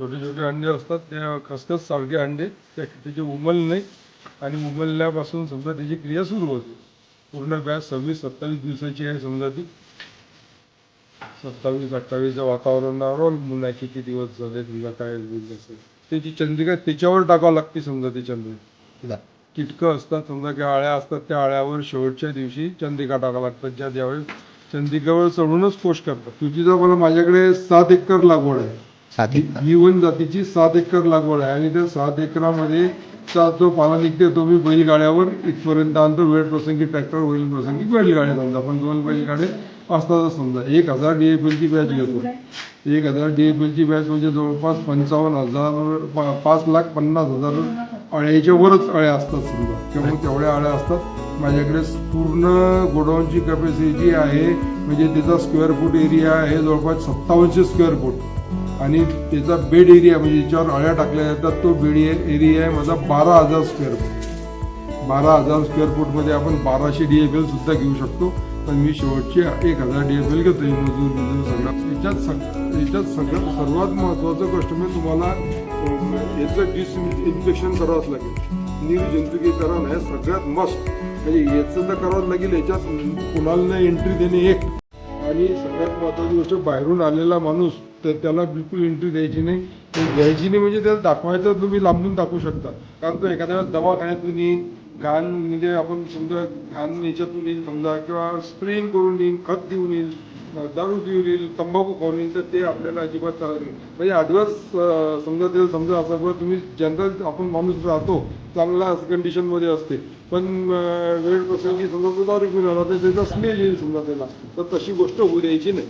छोटे छोटे अंडे असतात त्या खसखस सारखे अंडे त्या त्याचे उमल नाही आणि उमलल्यापासून समजा त्याची क्रिया सुरू होते. पूर्ण बॅच सव्वीस सत्तावीस दिवसाची आहे समजा ती. सत्तावीस अठ्ठावीसच्या वातावरणावर अवलंबून आहे किती दिवस झाले तुला काय होईल असं त्याची चंद्रिका त्याच्यावर टाकावं लागते समजा ती चंद्रिका. कीटकं असतात समजा किंवा आळ्या असतात त्या आळ्यावर शेवटच्या दिवशी चंद्रिका टाकावं लागतात ज्या ज्यावेळेस चंद्रिकेवर चढूनच कोश करतात. तुझी जर मला माझ्याकडे सात एकर लागवड आहे. सात ही एकर. ही वन जातीची सात एकर लागवड आहे आणि त्या सात एकरामध्ये चा जो पाला निघते तो मी बैलगाड्यावर इथपर्यंत आणतो. वेळ प्रसंगी ट्रॅक्टर होईल प्रसंगी बैलगाड्या समजा. पण दोन बैलगाडे असतातच समजा. एक हजार डी एफ एलची बॅच घेतो. एक हजार डी एफ एलची बॅच म्हणजे जवळपास पंचावन्न हजार पा- पाच लाख पन्नास हजार अळ्याच्या वरच अळ्या असतात समजा. किंवा तेवढ्या अळ्या असतात. माझ्याकडे पूर्ण गोडाऊनची कॅपॅसिटी आहे. म्हणजे त्याचा स्क्वेअर फूट एरिया आहे जवळपास सत्तावन्नशे स्क्वेअर फूट आणि त्याचा बेड एरिया म्हणजे ज्याच्यावर अळ्या टाकल्या जातात तो बेड एरिया आहे माझा बारा हजार स्क्वेअर फूट. बारा हजार स्क्वेअर फूटमध्ये आपण बाराशे डी एफ एलसुद्धा घेऊ शकतो. पण मी शेवटचे एक हजार डी एफ एल घेतो मजूर मजूर सगळं याच्यात सग याच्यात सगळ्यात सर्वात महत्त्वाचं गोष्ट म्हणजे तुम्हाला याचं डिस इन्फेक्शन करावंच लागेल. निर्जंतुकीकरण हे सगळ्यात मस्ट म्हणजे याचं तर करावंच लागेल याच्यात कुणाला एंट्री देणे एक. आणि सगळ्यात महत्त्वाची गोष्ट बाहेरून आलेला माणूस तर त्याला बिलकुल एंट्री द्यायची नाही. ते द्यायची नाही म्हणजे त्याला दाखवायचं तुम्ही लांबून दाखवू शकता. कारण तो एखाद्या वेळेस दवाखान्यातून येईल घाण म्हणजे आपण समजा घाण याच्यातून येईल समजा किंवा स्प्रेइंग करून येईल खत देऊन येईल दारू येईल तंबाखू खाऊन तर ते आपल्याला अजिबात चालत नाही. म्हणजे ॲडव्हान्स समजा ते समजा असं बरं तुम्ही जनरल आपण माणूस राहतो चांगला कंडिशनमध्ये असते. पण वेळ प्रसंगी समजा तो दारू पिऊन आला तर त्याचा स्मेल येईल समजा त्याला. तर तशी गोष्ट होऊ द्यायची नाही.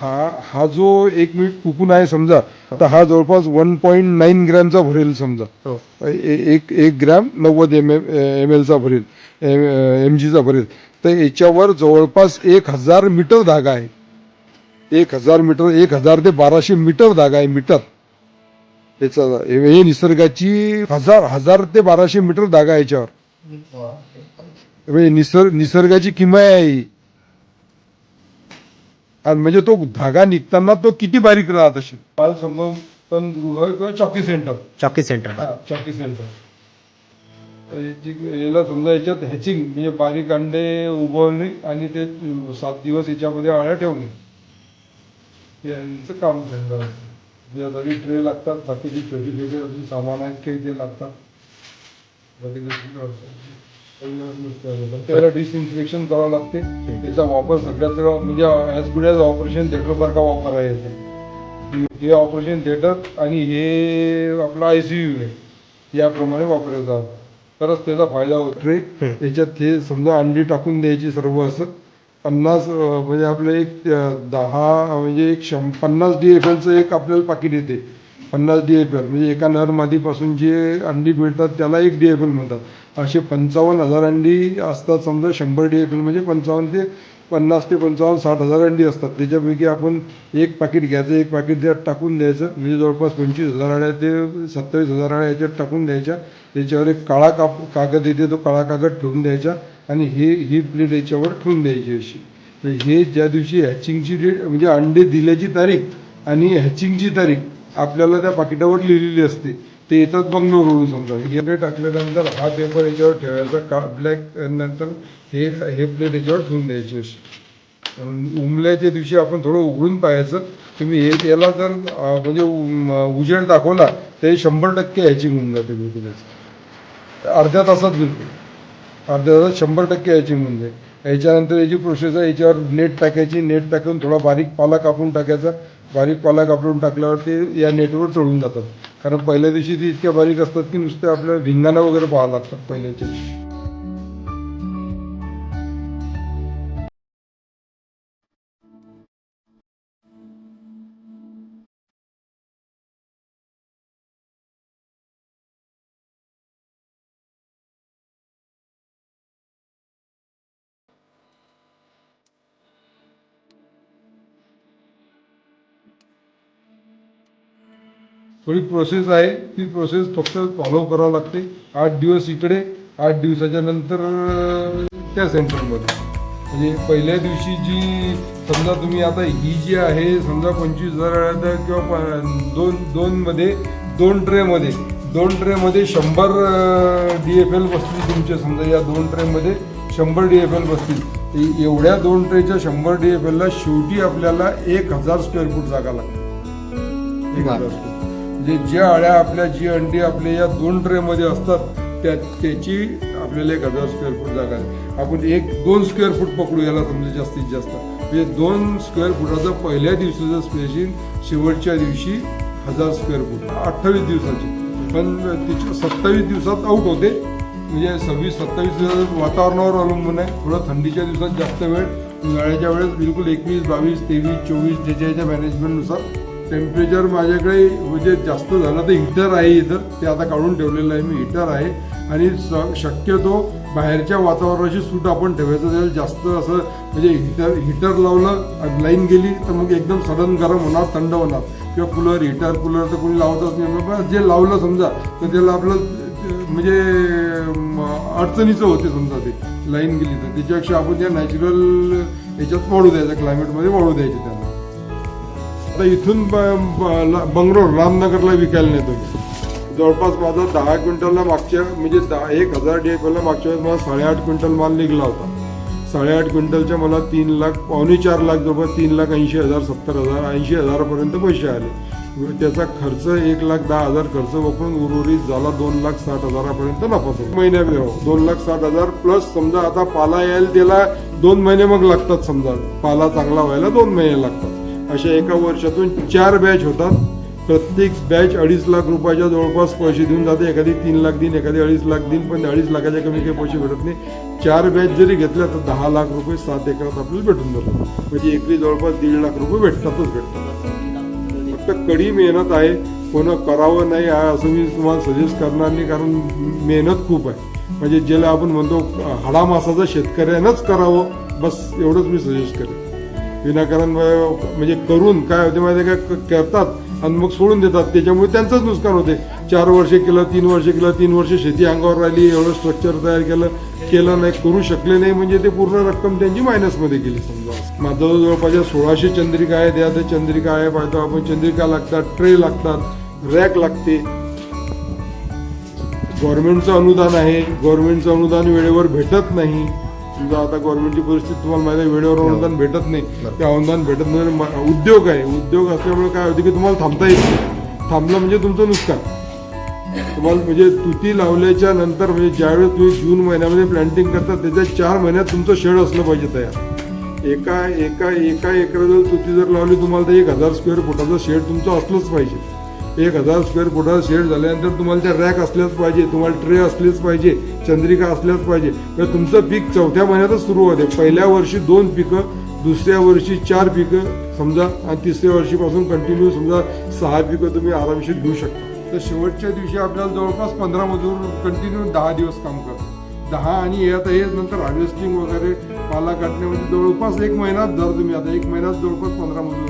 हा हा जो एक मिनिट कुकून आहे समजा तर हा जवळपास वन पॉईंट नाईन ग्रॅमचा भरेल समजा. हो. एक एक ग्रॅम नव्वद एम एम एम एलचा भरेल एम जीचा भरेल. तर याच्यावर जवळपास एक हजार मीटर धागा आहे. एक हजार मीटर एक हजार ते बाराशे मीटर धागा आहे मीटर. त्याचा हे निसर्गाची हजार हजार ते बाराशे मीटर धागा आहे याच्यावर. म्हणजे निसर्ग निसर्गाची किमया आहे आणि म्हणजे तो धागा निघताना तो किती बारीक राहत असेल? पाल संभव पण गृह किंवा चॉकी सेंटर. चॉकी सेंटर. चॉकी सेंटर. याला समजा याच्यात हॅचिंग म्हणजे बारीक अंडे उबवणे आणि ते सात दिवस याच्यामध्ये अळ्या ठेवणे. यांचं काम सेंटर तरी ट्रे लागतात बाकीची छोटी छोटी अजून सामान आहेत काही ते लागतात. त्याला डिसइन्फेक्शन करावं लागते. त्याचा वापर सगळ्यात म्हणजे ॲज गुड ॲज ऑपरेशन थिएटरसारखा वापर आहे याचा? हे ऑपरेशन थिएटर आणि हे आपला आय सी यू आहे. याप्रमाणे वापरले जातात तरच त्याचा फायदा होतो ट्रे त्याच्यात हे समजा अंडी टाकून द्यायची सर्व असं पन्नास म्हणजे आपलं एक दहा म्हणजे एक शं पन्नास डी एफ एलचं एक आपल्याला पाकिट येते. पन्नास डी एफ एल म्हणजे एका नर मादीपासून जे अंडी मिळतात त्याला एक डी एफ एल म्हणतात. असे पंचावन्न हजार अंडी असतात समजा शंभर डी एफ एल म्हणजे पंचावन्न ते पन्नास ते पंचावन्न साठ हजार अंडी असतात. त्याच्यापैकी आपण एक पाकिट घ्यायचं एक पाकिट त्यात टाकून द्यायचं. म्हणजे जवळपास पंचवीस हजार अळ्या ते सत्तावीस हजार अळ्या याच्यात टाकून द्यायच्या. त्याच्यावर एक काळा काप कागद येते तो काळा कागद ठेवून द्यायचा. आणि हे ही प्लेट याच्यावर ठेवून द्यायची अशी. तर हे ज्या दिवशी हॅचिंगची डेट म्हणजे अंडे दिल्याची तारीख आणि हॅचिंगची तारीख आपल्याला त्या पाकिटावर लिहिलेली असते ते येतात बंगलोरवरून समजा. हे टाकल्यानंतर हा पेपर याच्यावर ठेवायचा का ब्लॅक नंतर हे हे प्लेट याच्यावर ठेवून द्यायची अशी. उमल्याच्या दिवशी आपण थोडं उघडून पाहायचं तुम्ही हे याला जर म्हणजे उजेड दाखवला ते शंभर टक्के हॅचिंग होऊन जाते बिलकुलच. अर्ध्या तासात बिलकुल. अर्ध्या तासात शंभर टक्के याची होऊन म्हणजे. जाईल याच्यानंतर याची प्रोसेस आहे याच्यावर नेट टाकायची नेट टाकून थोडा बारीक पाला कापून टाकायचा. बारीक पाला कापून टाकल्यावर ते या नेटवर चढून जातात. कारण पहिल्या दिवशी ते इतक्या बारीक असतात की नुसते आपल्याला भिंगाणं वगैरे पाहावं लागतात पहिल्याच्या दिवशी. थोडी प्रोसेस आहे. ती प्रोसेस फक्त फॉलो करावं लागते. आठ दिवस इकडे आठ दिवसाच्या नंतर त्या सेंटरमध्ये म्हणजे पहिल्या दिवशी जी समजा तुम्ही आता ही जी आहे समजा पंचवीस हजार किंवा प- दोन दोनमध्ये दोन ट्रेमध्ये दोन ट्रेमध्ये शंभर डी एफ एल बसतील तुमचे समजा या दोन ट्रेमध्ये शंभर डी एफ एल बसतील. एवढ्या दोन ट्रेच्या शंभर डी एफ एलला शेवटी आपल्याला एक हजार स्क्वेअर फूट जागा लागते. एक. हजार म्हणजे ज्या अळ्या आपल्या जी अंडी आपल्या या दोन ट्रेमध्ये असतात त्या त्याची आपल्याला एक हजार स्क्वेअर फूट जागा आहे. आपण एक दोन स्क्वेअर फूट पकडू याला समजा जास्तीत जास्त. म्हणजे दोन स्क्वेअर फुटाचं पहिल्या दिवसाचं स्पेसिंग शेवटच्या दिवशी हजार स्क्वेअर फूट अठ्ठावीस दिवसाची. पण तिच्या सत्तावीस दिवसात आऊट होते. म्हणजे सव्वीस सत्तावीस दिवसात वातावरणावर अवलंबून आहे. थोडं थंडीच्या दिवसात जास्त वेळ उन्हाळ्याच्या वेळेस बिलकुल एकवीस बावीस तेवीस चोवीस ज्याच्या याच्या मॅनेजमेंटनुसार टेम्परेचर माझ्याकडे म्हणजे जास्त झालं तर हिटर आहे इथं. ते आता काढून ठेवलेलं आहे मी हिटर आहे. आणि स- शक्यतो बाहेरच्या वातावरणाशी सूट आपण ठेवायचं त्याला जास्त असं म्हणजे हिटर हिटर लावलं लाईन गेली तर मग एकदम सडन गरम होणार थंड होणार. किंवा कूलर हिटर कूलर तर कोणी लावतच नाही पण जे लावलं समजा तर त्याला आपलं म्हणजे अडचणीचं होते समजा ते. लाईन गेली तर. त्याच्यापेक्षा आपण त्या नॅचरल याच्यात वाढू द्यायचं क्लायमेटमध्ये वाढू द्यायचे त्यांना आता इथून बंगलोर रामनगरला विकायला नेतो मी. जवळपास माझा दहा क्विंटलला मागच्या म्हणजे दहा एक हजार डी मागच्या वेळेस मला साडेआठ क्विंटल माल निघला होता. साडेआठ क्विंटलच्या मला तीन लाख पावणे चार लाख जवळपास तीन लाख ऐंशी हजार सत्तर हजार ऐंशी हजारापर्यंत पैसे आले. त्याचा खर्च एक लाख दहा हजार खर्च वापरून उर्वरित झाला दोन लाख साठ हजारापर्यंत नफा झाला. हो, दोन लाख साठ हजार प्लस समजा आता पाला यायला त्याला दोन महिने मग लागतात समजा. पाला चांगला व्हायला दोन महिने लागतात. अशा एका वर्षातून चार बॅच होतात. प्रत्येक बॅच अडीच लाख रुपयाच्या जवळपास पैसे देऊन जाते. एखादी तीन लाख देईन एखादी अडीच लाख देईन पण अडीच लाखाच्या कमी काही पैसे भेटत नाही. चार बॅच जरी घेतल्या तर दहा लाख रुपये सात एकरात आपल्याला भेटून जातात. म्हणजे एकरी जवळपास दीड लाख रुपये भेटतातच भेटतात. फक्त कडी मेहनत आहे. कोणं करावं नाही आहे असं मी तुम्हाला सजेस्ट करणार नाही कारण मेहनत खूप आहे. म्हणजे ज्याला आपण म्हणतो हाडामासाचं शेतकऱ्यानंच करावं बस एवढंच मी सजेस्ट करेन. विनाकारण म्हणजे करून काय होते माहिती आहे का? करतात आणि मग सोडून देतात. त्याच्यामुळे त्यांचंच नुकसान होते. चार वर्ष केलं तीन वर्ष केलं तीन वर्ष शेती अंगावर राहिली एवढं स्ट्रक्चर तयार केलं केलं नाही करू शकले नाही म्हणजे ते पूर्ण रक्कम त्यांची मायनसमध्ये गेली. समजा माझं जवळपास सोळाशे चंद्रिका आहे त्या त्या चंद्रिका आहे पाहतो आपण. चंद्रिका लागतात ट्रे लागतात रॅक लागते. गव्हर्नमेंटचं अनुदान आहे. गव्हर्नमेंटचं अनुदान वेळेवर भेटत नाही. समजा आता गव्हर्नमेंटची परिस्थिती तुम्हाला माहिती आहे वेळेवर अनुदान भेटत नाही. ते अनुदान भेटत नाही उद्योग आहे. उद्योग असल्यामुळे काय होते की तुम्हाला थांबता येत नाही. थांबलं म्हणजे तुमचं नुकसान. तुम्हाला म्हणजे तुती लावल्याच्या नंतर म्हणजे ज्यावेळेस तुम्ही जून महिन्यामध्ये प्लॅन्टिंग करता त्याच्या चार महिन्यात तुमचं शेड असलं पाहिजे तयार. एका एका एका एकरा जर तुती जर लावली तुम्हाला तर एक हजार स्क्वेअर फुटाचं शेड तुमचं असलंच पाहिजे. एक हजार स्क्वेअर फुटाचा शेड झाल्यानंतर तुम्हाला त्या रॅक असल्याच पाहिजे तुम्हाला ट्रे असलेच पाहिजे चंद्रिका असल्याच पाहिजे. तर तुमचं पीक चौथ्या महिन्यातच सुरू होते. पहिल्या वर्षी दोन पिकं दुसऱ्या वर्षी चार पिकं समजा आणि तिसऱ्या वर्षीपासून कंटिन्यू समजा सहा पिकं तुम्ही आरामशीर घेऊ शकता. तर शेवटच्या दिवशी आपल्याला जवळपास पंधरा मजूर कंटिन्यू दहा दिवस काम करतात. दहा आणि हे आता हे नंतर हार्वेस्टिंग वगैरे पाला काटण्यामध्ये जवळपास एक महिनाच धर तुम्ही आता एक महिनाच जवळपास पंधरा मजूर